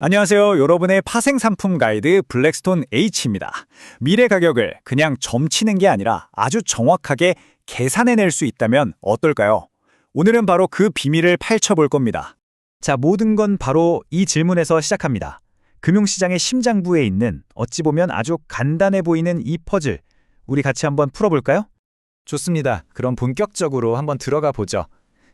안녕하세요. 여러분의 파생 상품 가이드 블랙스톤 H입니다. 미래 가격을 그냥 점치는 게 아니라 아주 정확하게 계산해낼 수 있다면 어떨까요? 오늘은 바로 그 비밀을 파헤쳐볼 겁니다. 자, 모든 건 바로 이 질문에서 시작합니다. 금융시장의 심장부에 있는 어찌 보면 아주 간단해 보이는 이 퍼즐, 우리 같이 한번 풀어볼까요? 좋습니다. 그럼 본격적으로 한번 들어가 보죠.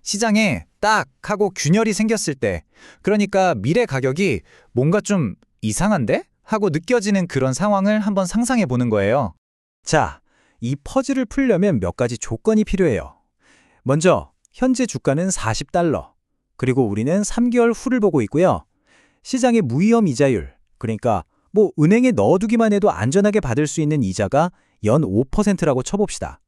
시장에 딱 하고 균열이 생겼을 때, 그러니까 미래 가격이 뭔가 좀 이상한데? 하고 느껴지는 그런 상황을 한번 상상해 보는 거예요. 자, 이 퍼즐을 풀려면 몇 가지 조건이 필요해요. 먼저, 현재 주가는 40달러. 그리고 우리는 3개월 후를 보고 있고요. 시장의 무위험 이자율, 그러니까 뭐 은행에 넣어두기만 해도 안전하게 받을 수 있는 이자가 연 5%라고 쳐봅시다.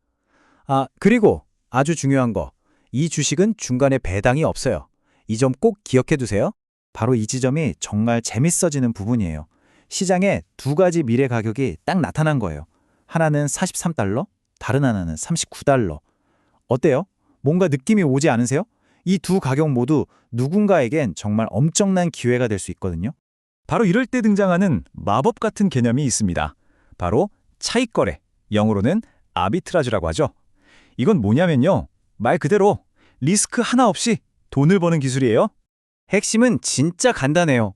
아, 그리고 아주 중요한 거. 이 주식은 중간에 배당이 없어요. 이 점 꼭 기억해 두세요. 바로 이 지점이 정말 재밌어지는 부분이에요. 시장에 두 가지 미래 가격이 딱 나타난 거예요. 하나는 43달러, 다른 하나는 39달러. 어때요? 뭔가 느낌이 오지 않으세요? 이 두 가격 모두 누군가에겐 정말 엄청난 기회가 될 수 있거든요. 바로 이럴 때 등장하는 마법 같은 개념이 있습니다. 바로 차익거래, 영어로는 아비트라주라고 하죠. 이건 뭐냐면요. 말 그대로 리스크 하나 없이 돈을 버는 기술이에요. 핵심은 진짜 간단해요.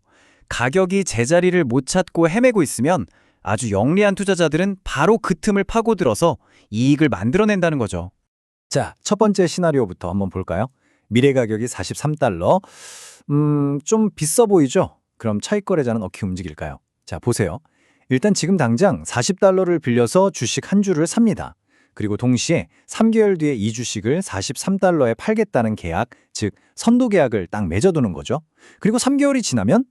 가격이 제자리를 못 찾고 헤매고 있으면 아주 영리한 투자자들은 바로 그 틈을 파고들어서 이익을 만들어낸다는 거죠. 자, 첫 번째 시나리오부터 한번 볼까요? 미래 가격이 43달러. 음, 좀 비싸 보이죠? 그럼 차익 거래자는 어떻게 움직일까요? 자, 보세요. 일단 지금 당장 40달러를 빌려서 주식 한 주를 삽니다. 그리고 동시에 3개월 뒤에 이 주식을 43달러에 팔겠다는 계약, 즉 선도 계약을 딱 맺어두는 거죠. 그리고 3개월이 지나면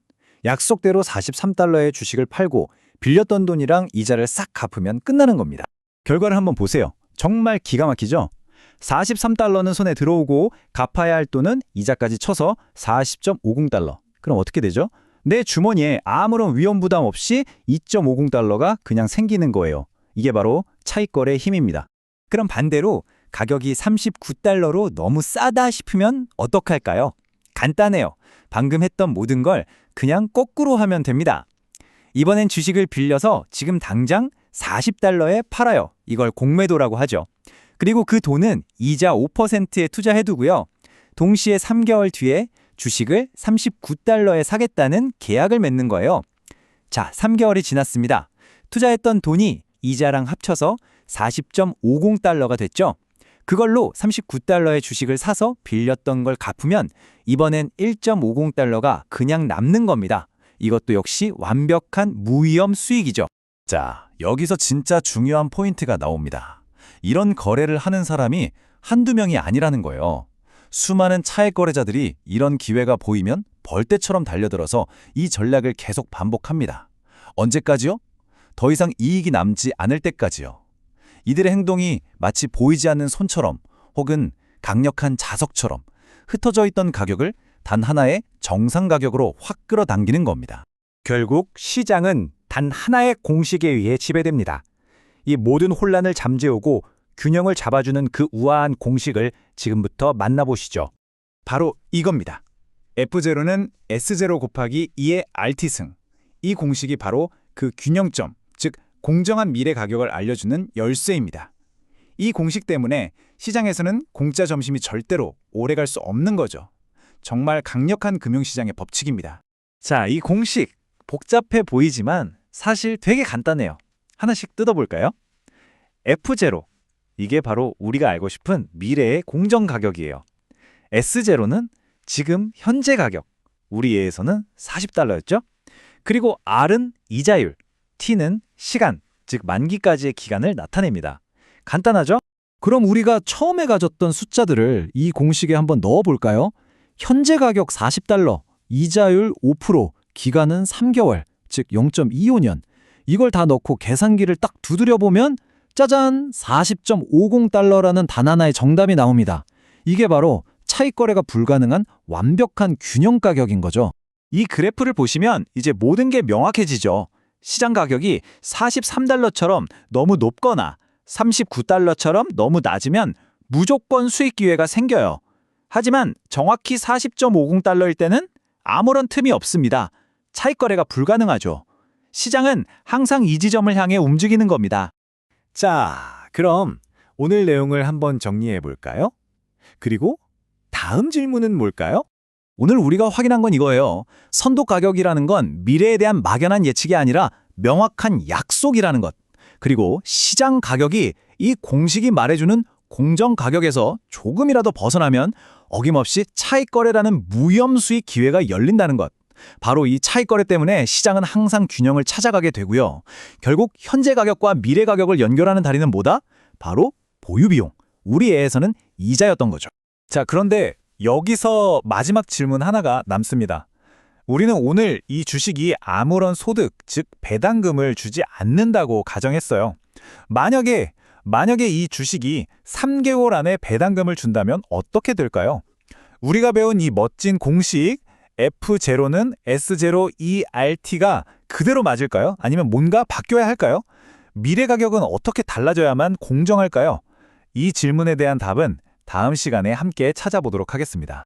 약속대로 43달러의 주식을 팔고 빌렸던 돈이랑 이자를 싹 갚으면 끝나는 겁니다. 결과를 한번 보세요. 정말 기가 막히죠? 43달러는 손에 들어오고 갚아야 할 돈은 이자까지 쳐서 40.50달러. 그럼 어떻게 되죠? 내 주머니에 아무런 위험 부담 없이 2.50달러가 그냥 생기는 거예요. 이게 바로 차익거래의 힘입니다. 그럼 반대로 가격이 39달러로 너무 싸다 싶으면 어떡할까요? 간단해요. 방금 했던 모든 걸 그냥 거꾸로 하면 됩니다. 이번엔 주식을 빌려서 지금 당장 40달러에 팔아요. 이걸 공매도라고 하죠. 그리고 그 돈은 이자 5%에 투자해두고요. 동시에 3개월 뒤에 주식을 39달러에 사겠다는 계약을 맺는 거예요. 자, 3개월이 지났습니다. 투자했던 돈이 이자랑 합쳐서 40.50달러가 됐죠. 그걸로 39달러의 주식을 사서 빌렸던 걸 갚으면 이번엔 1.50달러가 그냥 남는 겁니다. 이것도 역시 완벽한 무위험 수익이죠. 자, 여기서 진짜 중요한 포인트가 나옵니다. 이런 거래를 하는 사람이 한두 명이 아니라는 거예요. 수많은 차액 거래자들이 이런 기회가 보이면 벌떼처럼 달려들어서 이 전략을 계속 반복합니다. 언제까지요? 더 이상 이익이 남지 않을 때까지요. 이들의 행동이 마치 보이지 않는 손처럼 혹은 강력한 자석처럼 흩어져 있던 가격을 단 하나의 정상 가격으로 확 끌어당기는 겁니다. 결국 시장은 단 하나의 공식에 의해 지배됩니다. 이 모든 혼란을 잠재우고 균형을 잡아주는 그 우아한 공식을 지금부터 만나보시죠. 바로 이겁니다. F0는 S0 곱하기 2의 RT승. 이 공식이 바로 그 균형점, 즉 공정한 미래 가격을 알려주는 열쇠입니다. 이 공식 때문에 시장에서는 공짜 점심이 절대로 오래갈 수 없는 거죠. 정말 강력한 금융시장의 법칙입니다. 자, 이 공식 복잡해 보이지만 사실 되게 간단해요. 하나씩 뜯어볼까요? F0. 이게 바로 우리가 알고 싶은 미래의 공정 가격이에요. S0는 지금 현재 가격. 우리 예에서는 40달러였죠? 그리고 R은 이자율, T는 시간, 즉 만기까지의 기간을 나타냅니다. 간단하죠? 그럼 우리가 처음에 가졌던 숫자들을 이 공식에 한번 넣어볼까요? 현재 가격 40달러, 이자율 5%, 기간은 3개월, 즉 0.25년. 이걸 다 넣고 계산기를 딱 두드려보면 짜잔! 40.50달러라는 단 하나의 정답이 나옵니다. 이게 바로 차익 거래가 불가능한 완벽한 균형 가격인 거죠. 이 그래프를 보시면 이제 모든 게 명확해지죠. 시장 가격이 43달러처럼 너무 높거나 39달러처럼 너무 낮으면 무조건 수익 기회가 생겨요. 하지만 정확히 40.50달러일 때는 아무런 틈이 없습니다. 차익 거래가 불가능하죠. 시장은 항상 이 지점을 향해 움직이는 겁니다. 자, 그럼 오늘 내용을 한번 정리해 볼까요? 그리고 다음 질문은 뭘까요? 오늘 우리가 확인한 건 이거예요. 선도 가격이라는 건 미래에 대한 막연한 예측이 아니라 명확한 약속이라는 것. 그리고 시장 가격이 이 공식이 말해주는 공정 가격에서 조금이라도 벗어나면 어김없이 차익 거래라는 무염 수익 기회가 열린다는 것. 바로 이 차익 거래 때문에 시장은 항상 균형을 찾아가게 되고요. 결국 현재 가격과 미래 가격을 연결하는 다리는 뭐다? 바로 보유 비용. 우리 애에서는 이자였던 거죠. 자, 그런데 여기서 마지막 질문 하나가 남습니다. 우리는 오늘 이 주식이 아무런 소득, 즉 배당금을 주지 않는다고 가정했어요. 만약에 만약에 이 주식이 3개월 안에 배당금을 준다면 어떻게 될까요? 우리가 배운 이 멋진 공식 F0는 S0 ERT가 그대로 맞을까요? 아니면 뭔가 바뀌어야 할까요? 미래 가격은 어떻게 달라져야만 공정할까요? 이 질문에 대한 답은 다음 시간에 함께 찾아보도록 하겠습니다.